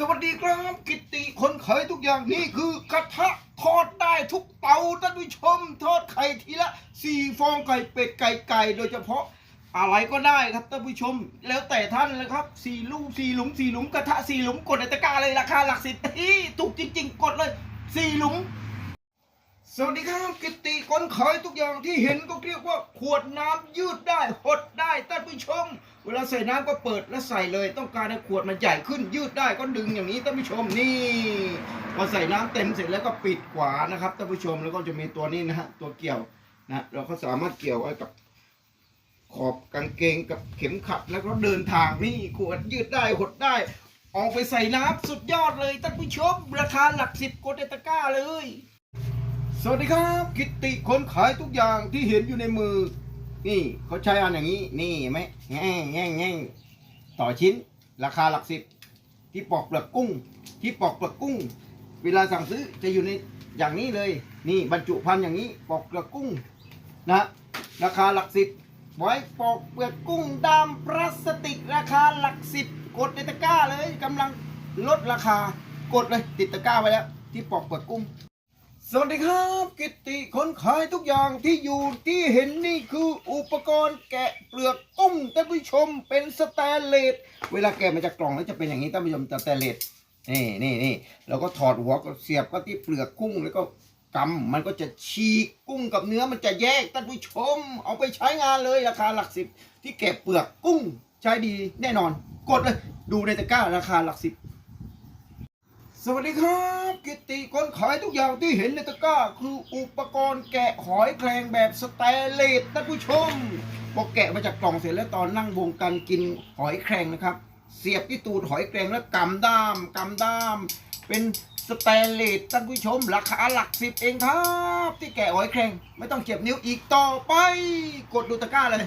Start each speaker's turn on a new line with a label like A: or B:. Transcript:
A: สวัสดีครับกิตติคนขายทุกอย่างนี่คือกระทะทอดได้ทุกเตาท่านผู้ชม ทอดไข่ทีละสี่ฟองไก่เป็ดไก่ไก่โดยเฉพาะอะไรก็ได้ครับท่านผู้ชม แล้วแต่ท่านเลยครับสี่ลูกสี่หลุมสี่หลุมกระทะสี่หลุมกดในตะกร้าเลยราคาหลักสิบที่ถูกจริง ๆ กดเลยสี่หลุมสวัสดีครับกิตติคนขายทุกอย่างที่เห็นก็เรียกว่า ขวดน้ำยืดได้หดได้ท่านผู้ชม เวลาใส่น้ำก็เปิดแล้วใส่เลย ต้องการให้ขวดมันใหญ่ขึ้น ยืดได้ก็ดึงอย่างนี้ท่านผู้ชมนี่พอใส่น้ำเต็มเสร็จแล้วก็ปิดขวานะครับท่านผู้ชมแล้วก็จะมีตัวนี้นะฮะตัวเกี่ยวนะเราก็สามารถเกี่ยวไว้กับขอบกางเกงกับเข็มขัดแล้วก็เดินทางนี่ขวดยืดได้หดได้ ออกไปใส่น้ำสุดยอดเลยท่านผู้ชม ราคาหลักสิบกดในตะกร้าเลย สวัสดีครับ กิตติคนขายทุกอย่างที่เห็นอยู่ในมือ นี่เขาใช้อันอย่างนี้ นี่ไหมแง่งแง่งแง่งต่อชิ้น ราคาหลักสิบ ที่ปอกเปลือกกุ้ง ที่ปอกเปลือกกุ้ง เวลาสั่งซื้อจะอยู่ในอย่างนี้เลย นี่บรรจุภัณฑ์อย่างนี้ปอกเปลือกกุ้งนะราคาหลักสิบไว้ปอกเปลือกกุ้งดำพลาสติกราคาหลักสิบกดในตะกร้าเลยกำลังลดราคา กดเลยติดตะกร้าไว้แล้ว ที่ปอกเปลือกกุ้ง สวัสดีครับกิตติคนขายทุกอย่างที่อยู่ที่เห็นนี่คืออุปกรณ์แกะเปลือกกุ้งท่านผู้ชมเป็นสแตนเลสเวลาแกะมาจากกล่องแล้วจะเป็นอย่างนี้ท่านผู้ชมสแตนเลสนี่นี่นี่แล้วก็ถอดหัวก็เสียบก็ที่เปลือกกุ้งแล้วก็กำมันก็จะฉีกกุ้งกับเนื้อมันจะแยกท่านผู้ชม เอาไปใช้งานเลยราคาหลักสิบที่แกะเปลือกกุ้งใช้ดีแน่นอน กดเลยดูในตะกร้าราคาหลักสิบ สวัสดีครับกิตติคนขายทุกอย่างที่เห็นในตะกร้า คืออุปกรณ์แกะหอยแครงแบบสแตเลสท่านผู้ชมพอแกะมาจากกล่องเสร็จแล้วตอนนั่งวงกันกินหอยแครงนะครับ เสียบที่ตูดหอยแครงแล้วกำด้ามกำด้าม เป็นสแตเลสท่านผู้ชม ราคาหลักสิบเองครับ ที่แกะหอยแครงไม่ต้องเจ็บนิ้วอีกต่อไป กดดูตะกร้าเลย